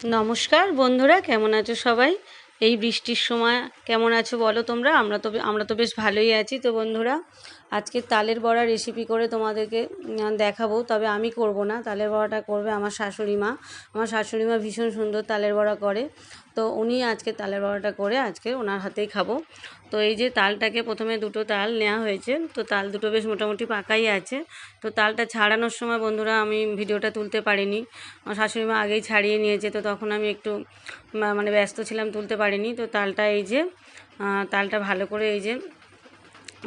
নমস্কার বন্ধুরা, কেমন আছো সবাই? এই বৃষ্টির সময় কেমন আছো বলো তোমরা? আমরা তো আমরা তো বেশ ভালোই আছি তো বন্ধুরা। আজকে তালের বড়া রেসিপি করে তোমাদেরকে দেখাবো, তবে আমি করব না। তালের বড়াটা করবে আমার শাশুড়ি মা। আমার শাশুড়ি মা ভীষণ সুন্দর তালের বড়া করে। তো উনি আজকে তালের বড়াটা করে আজকে ওনার হাতেই খাব। তো এই যে তালটাকে প্রথমে দুটো তাল নেওয়া হয়েছে। তো তাল দুটো বেশ মোটামুটি পাকাই আছে। তো তালটা ছাড়ানোর সময় বন্ধুরা আমি ভিডিওটা তুলতে পারিনি। আমার শাশুড়ি মা আগেই ছাড়িয়ে নিয়েছে, তো তখন আমি একটু মানে ব্যস্ত ছিলাম, তুলতে পারিনি। তো তালটা এই যে তালটা ভালো করে এই যে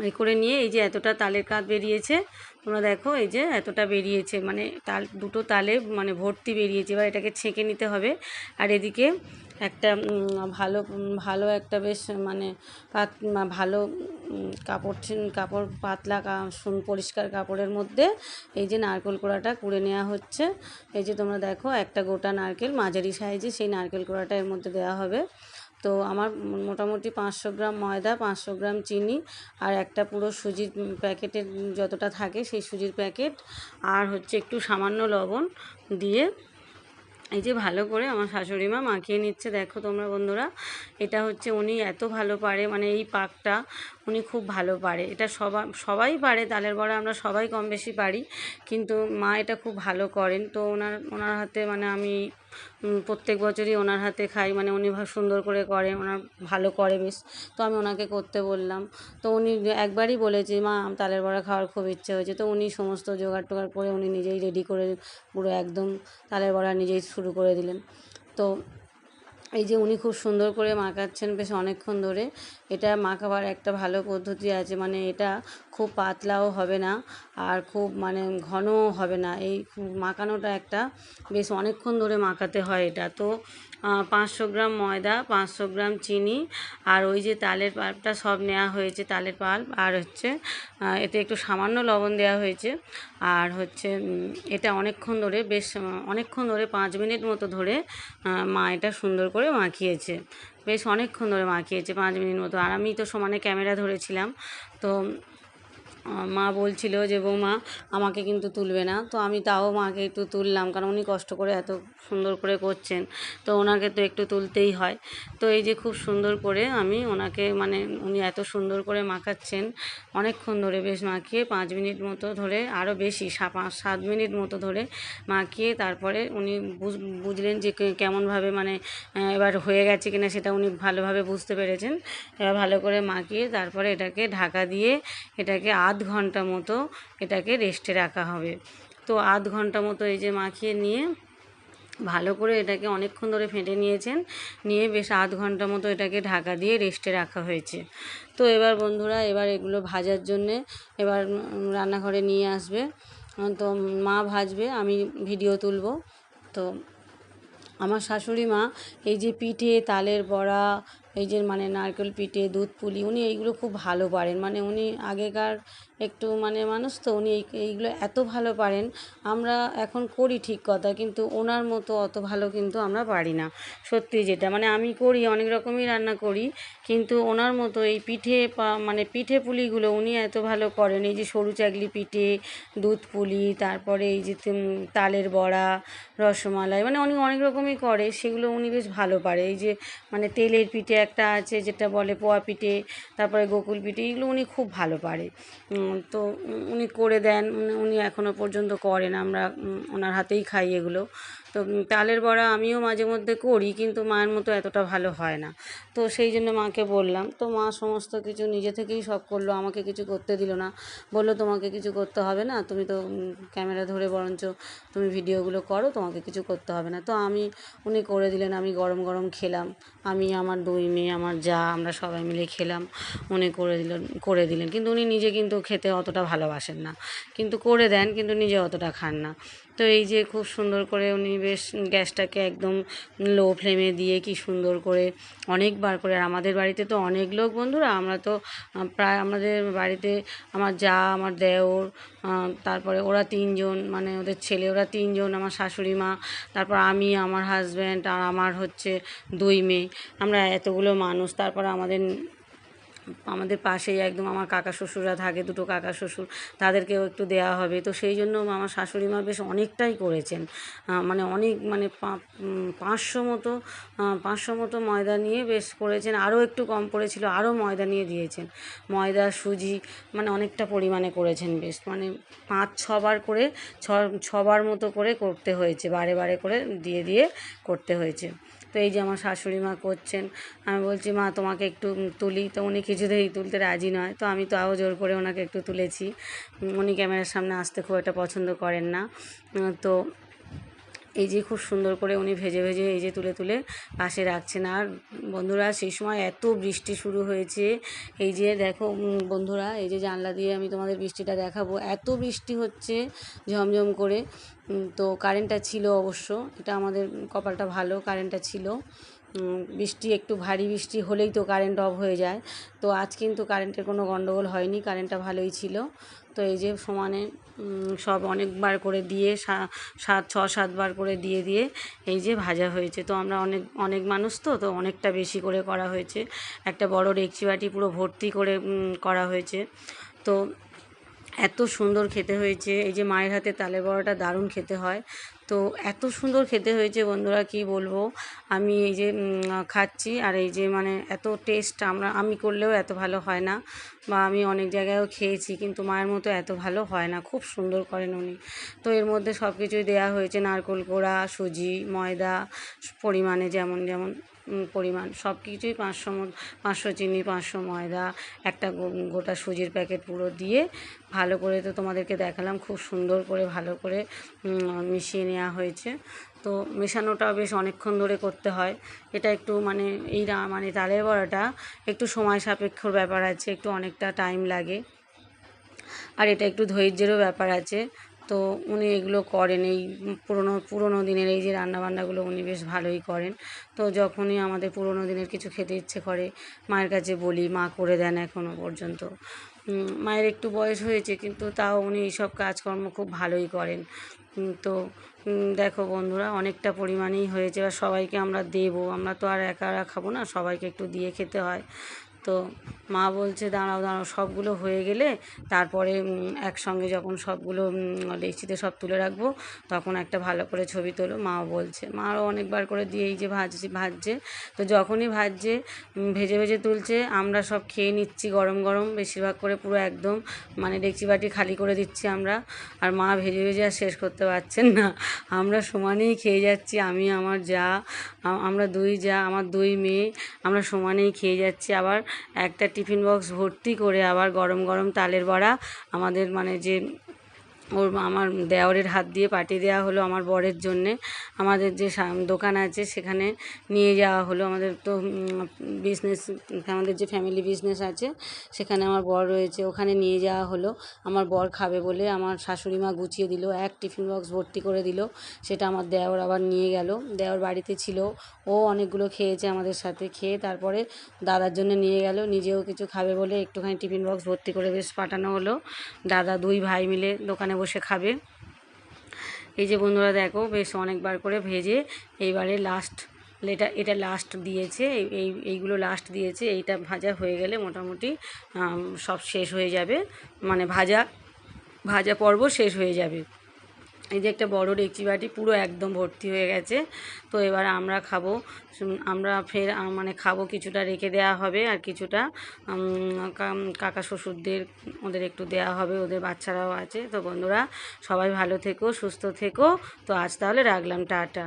এই করে নিয়ে এই যে এতটা তালের কাঁধ বেরিয়েছে, তোমরা দেখো এই যে এতটা বেরিয়েছে মানে তাল, দুটো তালে মানে ভর্তি বেরিয়েছে, এবার এটাকে ছেঁকে নিতে হবে। আর এদিকে একটা ভালো ভালো একটা বেশ মানে পাত ভালো কাপড় কাপড় পাতলা সুন- পরিষ্কার কাপড়ের মধ্যে এই যে নারকেল কোড়াটা কুড়ে নেওয়া হচ্ছে। এই যে তোমরা দেখো একটা গোটা নারকেল মাঝারি সাইজে সেই নারকেল কোড়াটা এর মধ্যে দেওয়া হবে। তো আমার মোটামুটি পাঁচশো গ্রাম ময়দা, পাঁচশো গ্রাম চিনি আর একটা পুরো সুজির প্যাকেটের যতটা থাকে সেই সুজির প্যাকেট আর হচ্ছে একটু সামান্য লবণ দিয়ে এই যে ভালো করে আমার শাশুড়ি মা মাখিয়ে নিচ্ছে। দেখো তোমরা বন্ধুরা, এটা হচ্ছে উনি এত ভালো পারে মানে এই পাকটা উনি খুব ভালো পারে। এটা সবাই সবাই পারে, তালের বড়া আমরা সবাই কম বেশি পারি। কিন্তু মা এটা খুব ভালো করেন। তো ওনার ওনার হাতে মানে আমি প্রত্যেক বছরই ওনার হাতে খাই। মানে উনি সুন্দর করে করে ওনার ভালো করে বেশ। তো আমি ওনাকে করতে বললাম। তো উনি একবারই বলেছে, মা, তালের বড়া খাওয়ার খুব ইচ্ছে হয়েছে। তো উনি সমস্ত জোগাড় টোগাড় করে উনি নিজেই রেডি করে পুরো একদম তালের বড়া নিজেই শুরু করে দিলেন। তো এই যে উনি খুব সুন্দর করে মাখাচ্ছেন বেশ অনেকক্ষণ ধরে। এটা মাখাবার একটা ভালো পদ্ধতি আছে মানে এটা খুব পাতলাও হবে না আর খুব মানে ঘনও হবে না। এই মাখানোটা একটা বেশ অনেকক্ষণ ধরে মাখাতে হয় এটা। তো পাঁচশো গ্রাম ময়দা, পাঁচশো গ্রাম চিনি আর ওই যে তালের পাল্পটা সব নেওয়া হয়েছে, তালের পাল্প আর হচ্ছে এতে একটু সামান্য লবণ দেওয়া হয়েছে আর হচ্ছে এটা অনেকক্ষণ ধরে বেশ, অনেকক্ষণ ধরে পাঁচ মিনিট মতো ধরে মা এটা সুন্দর করে মাখিয়েছে। বেশ অনেকক্ষণ ধরে মাখিয়েছে, পাঁচ মিনিট মতো। আর আমি তো সমানে ক্যামেরা ধরেছিলাম। তো মা বলছিল যে, বৌমা, আমাকে কিন্তু তুলবে না। তো আমি তাও মাকে একটু তুললাম, কারণ উনি কষ্ট করে এত সুন্দর করে করছেন। তো ওনাকে তো একটু তুলতেই হয়। তো এই যে খুব সুন্দর করে আমি ওনাকে মানে উনি এত সুন্দর করে মাখাচ্ছেন, অনেকক্ষণ ধরে বেশ মাখিয়ে পাঁচ মিনিট মতো ধরে আরও বেশি পাঁচ, সাত মিনিট মতো ধরে মাখিয়ে তারপরে উনি বুঝ- বুঝলেন যে কেমনভাবে মানে এবার হয়ে গেছে কিনা সেটা উনি ভালোভাবে বুঝতে পেরেছেন। এবার ভালো করে মাখিয়ে তারপরে এটাকে ঢাকা দিয়ে, এটাকে আধ ঘণ্টা মতো এটাকে রেস্টে রাখা হবে। তো আধ ঘণ্টা মতো এই যে মাখিয়ে নিয়ে ভালো করে এটাকে অনেকক্ষণ ধরে ফেটে নিয়েছেন। নিয়ে বেশ আধ ঘণ্টা মতো এটাকে ঢাকা দিয়ে রেস্টে রাখা হয়েছে। তো এবার বন্ধুরা, এবার এগুলো ভাজার জন্যে এবার রান্নাঘরে নিয়ে আসবে। তো মা ভাজবে, আমি ভিডিও তুলব। তো আমার শাশুড়ি মা এই যে পিঠে, তালের বড়া এই যে মানে নারকেল পিঠে, দুধ পুলি, উনি এইগুলো খুব ভালো পারেন। মানে উনি আগেকার একটু মানে মানুষ তো, উনি এই এইগুলো এত ভালো পারেন, আমরা এখন করি ঠিক কথা, কিন্তু ওনার মতো অত ভালো কিন্তু আমরা পারি না, সত্যি যেটা। মানে আমি করি, অনেক রকমই রান্না করি, কিন্তু ওনার মতো এই পিঠে মানে পিঠে পুলিগুলো উনি এত ভালো করেন। এই যে সরু চাগলি পিঠে, দুধ পুলি, তারপরে এই যে তালের বড়া, রসমালাই মানে উনি অনেক রকমই করে, সেগুলো উনি বেশ ভালো পারে। এই যে মানে তেলের পিঠে একটা আছে যেটা বলে পোয়া পিঠে, তারপরে গোকুল পিঠে, এগুলো উনি খুব ভালো পারে। তো উনি করে দেন, উনি- এখনও পর্যন্ত করেন, আমরা ওনার হাতেই খাই এগুলো। তো তালের বড়া আমিও মাঝে মধ্যে করি, কিন্তু মায়ের মতো এতটা ভালো হয় না। তো সেই জন্য মাকে বললাম, তো মা সমস্ত কিছু নিজে থেকেই সব করল, আমাকে কিছু করতে দিল না। বলল, তোমাকে কিছু করতে হবে না, তুমি তো ক্যামেরা ধরে বরঞ্চ তুমি ভিডিওগুলো করো, তোমাকে কিছু করতে হবে না। তো আমি, উনি করে দিলেন, আমি গরম গরম খেলাম। আমি, আমার দুই মেয়ে, আমার যা, আমরা সবাই মিলে খেলাম, উনি করে দিলেন করে দিলেন। কিন্তু উনি নিজে কিন্তু খেতে অতটা ভালোবাসেন না। কিন্তু করে দেন, কিন্তু নিজে অতটা খান না। তো এই যে খুব সুন্দর করে উনি বেশ গ্যাসটাকে একদম লো ফ্লেমে দিয়ে কি সুন্দর করে অনেকবার করে, আর আমাদের বাড়িতে তো অনেক লোক বন্ধুরা, আমরা তো প্রায় আমাদের বাড়িতে আমার যা, আমার দেওর তারপরে ওরা তিনজন মানে ওদের ছেলে, ওরা তিনজন, আমার শাশুড়ি মা, তারপর আমি, আমার হাজব্যান্ড আর আমার হচ্ছে দুই মেয়ে। আমরা এতগুলো মানুষ, তারপর আমাদের আমাদের পাশেই একদম আমার কাকা শ্বশুররা থাকে, দুটো কাকা শ্বশুর, তাদেরকেও একটু দেওয়া হবে। তো সেই জন্য আমার শাশুড়ি মা বেশ অনেকটাই করেছেন। মানে অনেক মানে পাঁচশো মতো পাঁচশো মতো ময়দা নিয়ে বেশ করেছেন। আরও একটু কম পড়েছিল আরও ময়দা নিয়ে দিয়েছেন। ময়দা, সুজি মানে অনেকটা পরিমাণে করেছেন বেশ। মানে পাঁচ, ছবার করে, ছ, ছবার মতো করে করতে হয়েছে, বারে বারে করে দিয়ে দিয়ে করতে হয়েছে। তো এই যে আমার শাশুড়ি মা করছেন, আমি বলছি, মা, তোমাকে একটু তুলি। তো উনি কিছুতেই তুলতে রাজি নয়। তো আমি তো আরও জোর করে ওনাকে একটু তুলেছি। উনি ক্যামেরার সামনে আসতে খুব একটা পছন্দ করেন না। তো এই যে খুব সুন্দর করে উনি ভেজে ভেজে এই যে তুলে তুলে পাশে রাখছেন। আর বন্ধুরা, সেই সময় এত বৃষ্টি শুরু হয়েছে। এই যে দেখো বন্ধুরা, এই যে জানলা দিয়ে আমি তোমাদের বৃষ্টিটা দেখাবো। এত বৃষ্টি হচ্ছে ঝমঝম করে। তো কারেন্টটা ছিল অবশ্য, এটা আমাদের কপালটা ভালো, কারেন্টটা ছিল। বৃষ্টি একটু ভারী বৃষ্টি হলেই তো কারেন্ট অফ হয়ে যায়। তো আজ কিন্তু কারেন্টের কোনো গন্ডগোল হয়নি, কারেন্টটা ভালোই ছিল। তো এই যে সমানে সব অনেকবার করে দিয়ে সাত, ছ, সাতবার করে দিয়ে দিয়ে এই যে ভাজা হয়েছে। তো আমরা অনেক অনেক মানুষ তো তো অনেকটা বেশি করে করা হয়েছে। একটা বড় ডেকচি বাটি পুরো ভর্তি করে করা হয়েছে। তো এত সুন্দর খেতে হয়েছে। এই যে মায়ের হাতে তালে বড়াটা দারুণ খেতে হয়। তো এত সুন্দর খেতে হয়েছে বন্ধুরা, কি বলব? আমি এই যে খাচ্ছি আর এই যে মানে এত টেস্ট আমরা, আমি করলেও এত ভালো হয় না বা আমি অনেক জায়গায়ও খেয়েছি কিন্তু মায়ের মতো এত ভালো হয় না, খুব সুন্দর করেন উনি। তো এর মধ্যে সব কিছুই দেওয়া হয়েছে, নারকোল কোড়া, সুজি, ময়দা, পরিমাণে যেমন যেমন পরিমাণ সব কিছুই পাঁচশো পাঁচশো চিনি, পাঁচশো ময়দা, একটা গোটা সুজির প্যাকেট পুরো দিয়ে ভালো করে তো তোমাদেরকে দেখালাম, খুব সুন্দর করে, ভালো করে মিশিয়ে নেওয়া হয়েছে। তো মেশানোটা বেশ অনেকক্ষণ ধরে করতে হয়। এটা একটু মানে এই মানে তালের বড়াটা একটু সময় সাপেক্ষর ব্যাপার আছে, একটু অনেকটা টাইম লাগে। আর এটা একটু ধৈর্যেরও ব্যাপার আছে। তো উনি এগুলো করেন, এই পুরনো পুরনো দিনের এই যে রান্নাবান্নাগুলো উনি বেশ ভালোই করেন। তো যখনই আমাদের পুরনো দিনের কিছু খেতে ইচ্ছে করে, মায়ের কাছে বলি, মা, করে দেন এখনও পর্যন্ত। মায়ের একটু বয়স হয়েছে, কিন্তু তাও উনি এইসব কাজকর্ম খুব ভালোই করেন। তো দেখো বন্ধুরা, অনেকটা পরিমাণেই হয়েছে, এবার সবাইকে আমরা দেবো। আমরা তো আর একা একা খাব না, সবাইকে একটু দিয়ে খেতে হয়। তো মা বলছে, দাঁড়াও দাঁড়াও। সবগুলো হয়ে গেলে তারপরে একসঙ্গে যখন সবগুলো ডেকচিতে সব তুলে রাখব, তখন একটা ভালো করে ছবি তোলো মা বলছে। মাও অনেকবার করে দিয়ে এই যে ভাজছি, ভাজছে। তো যখনই ভাজছে ভেজে ভেজে তুলছে, আমরা সব খেয়ে নিচ্ছি গরম গরম। বেশিরভাগ করে পুরো একদম মানে ডেকচি বাটি খালি করে দিচ্ছি আমরা। আর মা ভেজে ভেজে আর শেষ করতে পারছেন না। আমরা সমানেই খেয়ে যাচ্ছি, আমি, আমার যা আমরা দুই যা, আমার দুই মেয়ে, আমরা সমানেই খেয়ে যাচ্ছি। আবার একটা টিফিন বক্স ভর্তি করে আবার গরম গরম তালের বড়া আমাদের মানে যে ওর আমার দেওরের হাত দিয়ে পাঠিয়ে দেওয়া হলো আমার বরের জন্যে। আমাদের যে দোকান আছে সেখানে নিয়ে যাওয়া হলো। আমাদের তো বিজনেস আমাদের যে ফ্যামিলি বিজনেস আছে সেখানে আমার বর রয়েছে, ওখানে নিয়ে যাওয়া হলো। আমার বর খাবে বলে আমার শাশুড়ি মা গুছিয়ে দিল, এক টিফিন বক্স ভর্তি করে দিল। সেটা আমার দেওর আবার নিয়ে গেল। দেওর বাড়িতে ছিল, ও অনেকগুলো খেয়েছে আমাদের সাথে, খেয়ে তারপরে দাদার জন্য নিয়ে গেল। নিজেও কিছু খাবে বলে একটুখানি টিফিন বক্স ভর্তি করে বেশ পাঠানো হলো। দাদা দুই ভাই মিলে দোকানে বসে খাবে। এই যে বন্ধুরা দেখো, বেশ অনেকবার করে ভেজে এইবারে লাস্ট এটা এটা লাস্ট দিয়েছে, এই এই, এইগুলো লাস্ট দিয়েছে, এইটা ভাজা হয়ে গেলে মোটামুটি সব শেষ হয়ে যাবে। মানে ভাজা ভাজা পর্ব শেষ হয়ে যাবে। এই যে একটা বড় ডেকচি বাটি পুরো একদম ভর্তি হয়ে গেছে। তো এবার আমরা খাব আমরা ফের মানে খাব কিছুটা রেখে দেয়া হবে আর কিছুটা কাকা শ্বশুরদের, ওদের একটু দেয়া হবে, ওদের বাচ্চারাও আছে। তো বন্ধুরা, সবাই ভালো থেকো, সুস্থ থেকো। তো আজ তাহলে রাখলাম, টাটা।